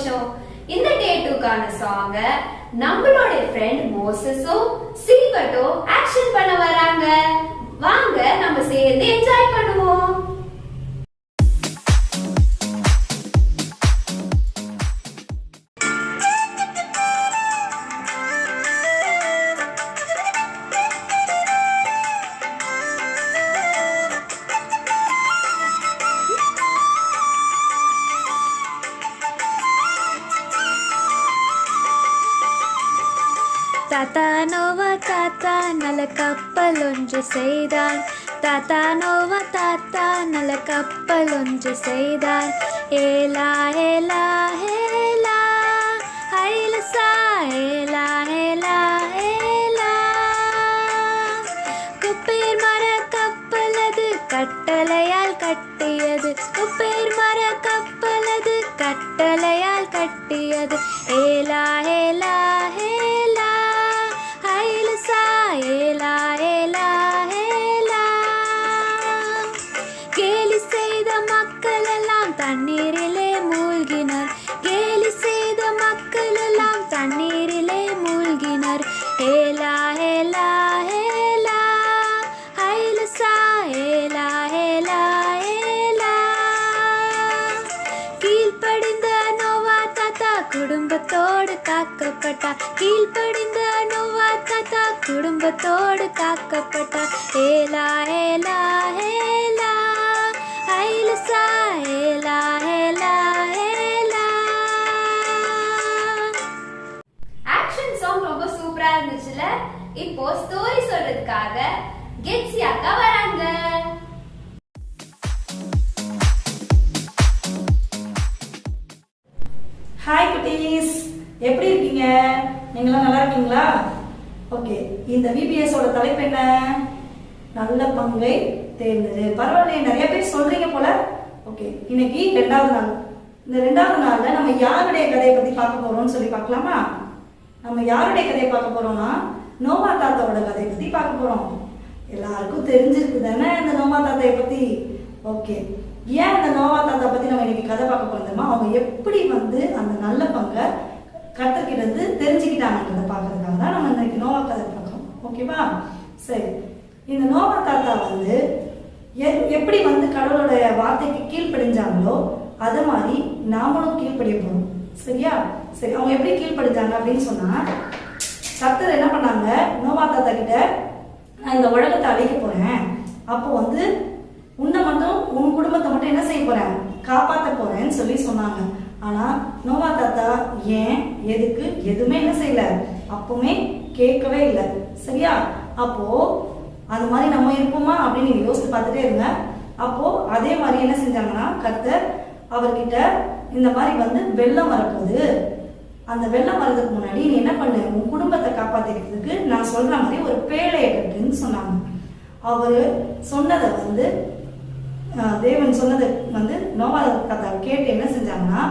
சந்தோஷம். இந்த டே டூக்கான சாங்க நம்மளோட ஃப்ரெண்ட் மோசஸோ சில்வர்ட்டும் ஆக்ஷன் பண்ண வராங்க. வாங்க நம்ம சேர்ந்து என்ஜாய் பண்ணுவோம். தாத்தா நல கப்பல் ஒன்று செய்தான். தாத்தா நோவா தாத்தா நல கப்பல் ஒன்று செய்தார் ஏலா ஏலா ஏலா ஐலசா ஏலா ஏலா ஏலா. குப்பேர் மர கப்பலது கட்டளையால் கட்டியது. குப்பேர் மர கப்பலது கட்டளையால் கட்டியது. ஏலா ஏலா காக்கப்பட்டார் கீழ்ப்படிந்த நோவா தாத்தா குடும்பத்தோடு காக்கப்பட்டார் ஏலா ஏலா ஏலா ஐலசா ஏலா ஏலா ஏலா ஆக்ஷன் சாங் ரொம்ப சூப்பரா இருந்துச்சுல? இப்போ ஸ்டோரி சொல்றதுக்காக கெட்ஸி அக்கா வராங்க. ஹாய் குட்டீஸ். இருக்கீங்க? நீங்களாம் நல்லா இருக்கீங்களா? ஓகே இந்த VBS ஓட தலைப்பு என்ன? நல்ல பங்கை தேர்ந்தது பரவாயில்லையே நிறைய பேர் சொல்றீங்க போல. ஓகே இன்னைக்கு ரெண்டாவது நாள். இந்த ரெண்டாவது நாள்ல நம்ம யாருடைய கதையை பத்தி பார்க்க போறோம்னு சொல்லி பார்க்கலாமா? நம்ம யாருடைய கதையை பார்க்க போறோம்னா நோவா தாத்தாவோட கதையை பத்தி பார்க்க போறோம். எல்லாருக்கும் தெரிஞ்சிருக்கு தானே இந்த நோவா தாத்தாவை பத்தி? ஓகே ஏன் அந்த நோவா தாத்தா பத்தி நம்ம இன்னைக்கு கதை பார்க்க போறோம் தெரியுமா? அவங்க எப்படி வந்து அந்த நல்ல பங்கை கத்தர்கிட்ட இருந்து தெரிஞ்சுக்கிட்டாங்கன்றதை பார்க்கறதுக்காக தான் நம்ம இன்றைக்கு நோவா கதை பார்க்குறோம். ஓகேவா? சரி. இந்த நோவா தாத்தா வந்து எ- எப்படி வந்து கடவுளுடைய வார்த்தைக்கு கீழ்ப்படிஞ்சாங்களோ அது மாதிரி நாமளும் கீழ்ப்படிய போறோம். சரியா? சரி அவங்க எப்படி கீழ்ப்படிஞ்சாங்க அப்படின்னு சொன்னா கத்தர் என்ன பண்ணாங்க? நோவா தாத்தா கிட்ட நான் இந்த உலகத்தை அழிக்க போறேன். அப்போ வந்து உன்னை மட்டும் உன் குடும்பத்தை மட்டும் என்ன செய்ய போறேன்? காப்பாற்ற போறேன்னு சொல்லி சொன்னாங்க. ஆனா நோவா தாத்தா ஏன் எதுக்கு எதுவுமே என்ன செய்யல? அப்பவுமே கேட்கவே இல்லை. சரியா? அப்போ அது மாதிரி நம்ம இருப்போமா அப்படின்னு நீங்க யோசித்து பார்த்துட்டே இருங்க. அப்போ அதே மாதிரி என்ன செஞ்சாங்கன்னா கர்த்தர் அவர்கிட்ட இந்த மாதிரி வந்து வெள்ளம் வரப்போகுது. அந்த வெள்ளம் வர்றதுக்கு முன்னாடி நீ என்ன பண்ணு? உன் குடும்பத்தை காப்பாத்திக்கிறதுக்கு நான் சொல்ற மாதிரி ஒரு பேழையை கட்டுன்னு சொன்னாங்க. அவரு சொன்னதை வந்து தேவன் சொன்னதை வந்து நோவா கதை கேட்டு என்ன செஞ்சாங்கன்னா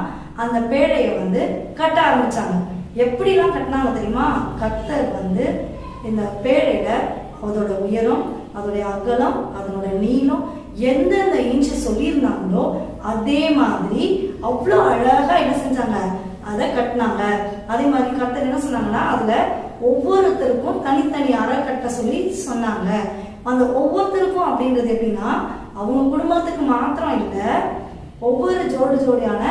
அந்த பேழையை வந்து கட்ட ஆரம்பிச்சாங்க. எப்படிலாம் கட்டினாங்க தெரியுமா? கர்த்தர் வந்து இந்த பேழையில அதோட உயரம் அதோடைய அகலம் அதனோட நீளம் எந்தெந்த இன்ச்சு சொல்லியிருந்தாங்களோ அதே மாதிரி அவ்வளோ அழகா என்ன செஞ்சாங்க? அதை கட்டினாங்க. அதே மாதிரி கர்த்தர் என்ன சொன்னாங்கன்னா அதுல ஒவ்வொருத்தருக்கும் தனித்தனி அறை கட்ட சொல்லி சொன்னாங்க. அந்த ஒவ்வொருத்தருக்கும் அப்படின்றது எப்படின்னா அவங்க குடும்பத்துக்கு மாத்திரம் இல்லை ஒவ்வொரு ஜோடி ஜோடியான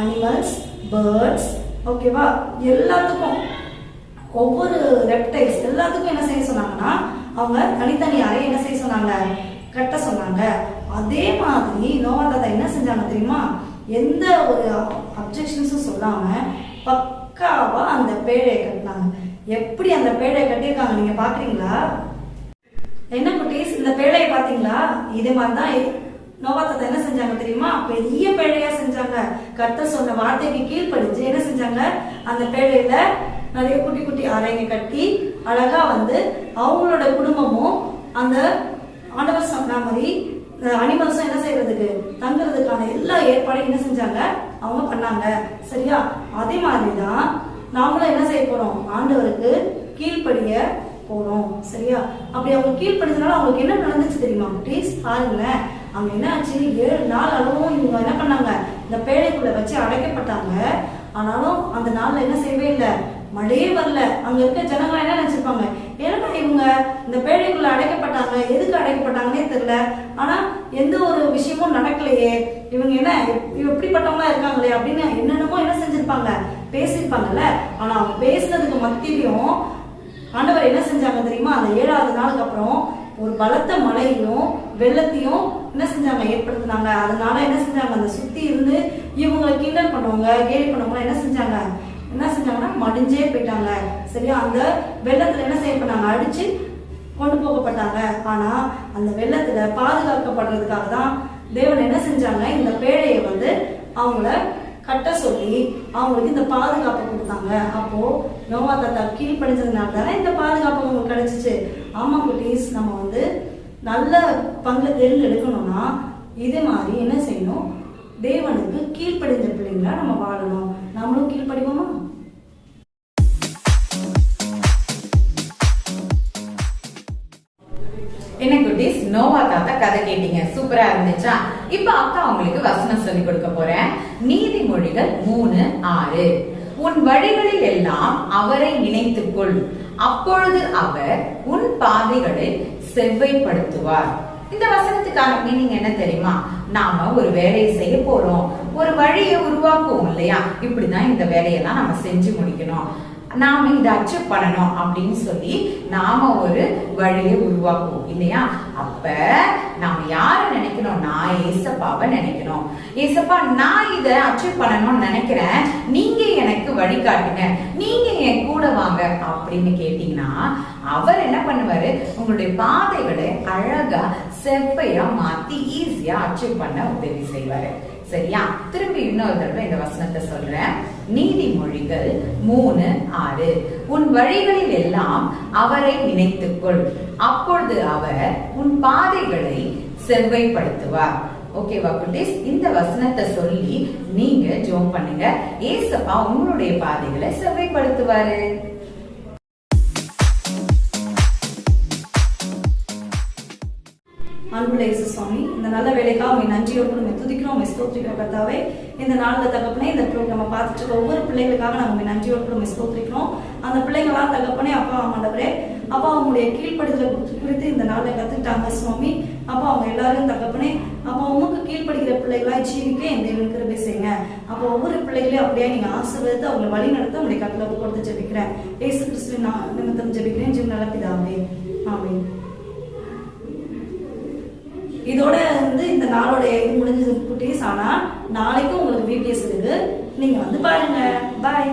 அனிமல்ஸ் பேர்ட்ஸ் ஓகேவா எல்லாத்துக்கும் ஒவ்வொரு ரெப்டைல்ஸ் எல்லாத்துக்கும் என்ன செய்ய சொன்னாங்கன்னா அவங்க தனித்தனி அறை என்ன செய்ய சொன்னாங்க? கட்ட சொன்னாங்க. அதே மாதிரி நோவா தாத்தா என்ன செஞ்சாங்க தெரியுமா? எந்த ஒரு அப்ஜெக்ஷன்ஸும் சொல்லாம பக்காவா அந்த பேழையை கட்டினாங்க. எப்படி அந்த பேழையை கட்டியிருக்காங்க நீங்க பாக்குறீங்களா? என்ன குட்டீஸ்? இந்த பேழையை பாத்தீங்களா இதே மாதிரி தான் நோவா என்ன செஞ்சாங்க தெரியுமா? பெரிய பேழையா செஞ்சாங்க. கர்த்தர் சொன்ன வார்த்தைக்கு கீழ்ப்படிஞ்சு என்ன செஞ்சாங்க? அந்த பேழையில நிறைய குட்டி குட்டி அறைங்க கட்டி அழகா வந்து அவங்களோட குடும்பமும் அந்த ஆண்டவர் சொன்ன மாதிரி அனிமல்ஸும் என்ன செய்யறதுக்கு தங்குறதுக்கான எல்லா ஏற்பாடும் என்ன செஞ்சாங்க? அவங்க பண்ணாங்க. சரியா? அதே மாதிரி தான் நாமளும் என்ன செய்ய போறோம்? ஆண்டவருக்கு கீழ்ப்படிய போறோம். சரியா? அப்படி அவங்க கீழ்ப்படிஞ்சனால அவங்களுக்கு என்ன நடந்துச்சு தெரியுமா ப்ளீஸ் பாருங்களேன். அங்கே என்ன ஆச்சு? ஏழு நாள் அளவும் இவங்க என்ன பண்ணாங்க? இந்த பேழைக்குள்ள வச்சு அடைக்கப்பட்டாங்க. ஆனாலும் அந்த நாள்ல என்ன செய்யவே இல்லை. மழையே வரல. அங்க இருக்க ஜனங்கள் என்ன நினைச்சிருப்பாங்க? ஏன்னா இவங்க இந்த பேழைக்குள்ள அடைக்கப்பட்டாங்க? எதுக்கு அடைக்கப்பட்டாங்கன்னே தெரியல. ஆனா எந்த ஒரு விஷயமும் நடக்கலையே. இவங்க என்ன எப்படிப்பட்டவங்களா இருக்காங்களே அப்படின்னு என்னென்னமோ என்ன செஞ்சிருப்பாங்க? பேசியிருப்பாங்கல்ல? ஆனா அவங்க பேசுனதுக்கு மத்தியிலையும் ஆண்டவர் என்ன செஞ்சாங்க தெரியுமா? அந்த ஏழாவது நாளுக்கு அப்புறம் ஒரு பலத்த மழையும் வெள்ளத்தையும் என்ன செஞ்சாங்க? ஏற்படுத்தினாங்க. அதனால என்ன செஞ்சாங்க? அந்த சுத்தி இருந்து இவங்களை கிண்டல் பண்ணவங்க கேலி பண்ணவங்க என்ன செஞ்சாங்க? என்ன செஞ்சாங்கன்னா மடிஞ்சே போயிட்டாங்க. சரியா? அந்த வெள்ளத்துல என்ன செய்ய பண்ணாங்க அடிச்சு கொண்டு போகப்பட்டாங்க. ஆனா அந்த வெள்ளத்துல பாதுகாக்கப்படுறதுக்காக தான் தேவன் என்ன செஞ்சாங்க? இந்த பேழையை வந்து அவங்கள கட்ட சொல்லி அவங்களுக்கு இந்த பாதுகாப்பு கொடுத்தாங்க. அப்போ நோவா தாத்தா கீழ்ப்படிஞ்சதுனால தானே இந்த பாதுகாப்பு அவங்களுக்கு கிடைச்சிச்சு. ஆமா குட்டீஸ் நம்ம வந்து நல்ல பங்கு தேர்ந்தெடுக்கணும்னா இதே மாதிரி என்ன செய்யணும்? தேவனுக்கு கீழ்ப்படிந்த பிள்ளைங்களா நம்ம வாழணும். நம்மளும் கீழ்ப்படிவோமா? என்ன குட்டீஸ்? நோவா தாத்தா கதை கேட்டீங்க. சூப்பரா இருந்துச்சா? இப்ப அக்கா உங்களுக்கு வசனம் சொல்லி கொடுக்க போறேன். நீதிமொழிகள் மூணு ஆறு. உன் வழிகளில் எல்லாம் அவரை நினைத்துக்கொள். அப்பொழுது அவர் உன் பாதைகளை செவ்வைப்படுத்துவார். இந்த வசனத்துக்கான மீனிங் என்ன தெரியுமா? நாம ஒரு வேலையை செய்ய போறோம். ஒரு வழியை உருவாக்குவோம் இல்லையா? இப்படிதான் இந்த வேலையெல்லாம் நம்ம செஞ்சு முடிக்கணும். நாம இதை அச்சீவ் பண்ணணும் அப்படின்னு சொல்லி நாம ஒரு வழியை உருவாக்குவோம் இல்லையா? அப்ப நாம யார நினைக்கணும்? நான் ஏசப்பாவை நினைக்கணும். ஏசப்பா நான் இதை அச்சீவ் பண்ணணும்னு நினைக்கிறேன். நீங்க எனக்கு வழிகாட்டுங்க நீங்க என் கூட வாங்க அப்படின்னு கேட்டீங்கன்னா அவர் என்ன பண்ணுவாரு? உங்களுடைய பாதைகளை அழகா செவ்வையா மாத்தி ஈஸியா அச்சீவ் பண்ண உதவி செய்வாரு. சரியா? திரும்பி இன்னொரு தடவை இந்த வசனத்தை சொல்றேன். நீதிமொழிகள் மூணு ஆறு. உன் வழிகளில் எல்லாம் அவரை நினைத்துக்கொள். அப்பொழுது அவர் உன் பாதைகளை செவ்வைப்படுத்துவார். ஓகேவா குட்டீஸ் இந்த வசனத்தை சொல்லி நீங்க ஜோம் பண்ணுங்க. ஏசப்பா உங்களுடைய பாதைகளை செவ்வைப்படுத்துவாரு. அன்புள்ள இயேசு சுவாமி இந்த நல்ல வேலைக்காக உண்மை நன்றியோடு நம்ம துதிக்கிறோம் உண்மை ஸ்தோத்திரிக்கிறோம் கர்த்தாவே இந்த நாளில் தகப்பனே இந்த ப்ரோக்ராம பார்த்துட்டு இருக்க ஒவ்வொரு பிள்ளைகளுக்காக நாங்கள் உண்மை நன்றியோடு நம்ம ஸ்தோத்திரிக்கிறோம் அந்த பிள்ளைங்களாம் தகப்பனே அப்பா ஆமாண்டவரே அப்பா அவங்களுடைய கீழ்ப்படுதலை குறித்து இந்த நாளில் கற்றுக்கிட்டாங்க சுவாமி அப்பா அவங்க எல்லாரும் தகப்பனே அப்பா உமக்கு கீழ்ப்படுகிற பிள்ளைகளா ஜீவிக்க எந்த தேவன் கிருபை செய்யுங்க அப்போ ஒவ்வொரு பிள்ளைகளையும் அப்படியே நீங்க ஆசீர்வதித்து அவங்களை வழி நடத்த உங்களுடைய கட்டில கொடுத்து ஜெபிக்கிறேன் ஏசு கிறிஸ்துவின் நிமித்தம் ஜெபிக்கிறேன் ஜீவன் நல்ல பிதாவே இதோட வந்து இந்த நாளோட இது முடிஞ்சது குட்டீஸ். ஆனா நாளைக்கும் உங்களுக்கு பிபிஎஸ் இருக்கு நீங்க வந்து பாருங்க. பாய்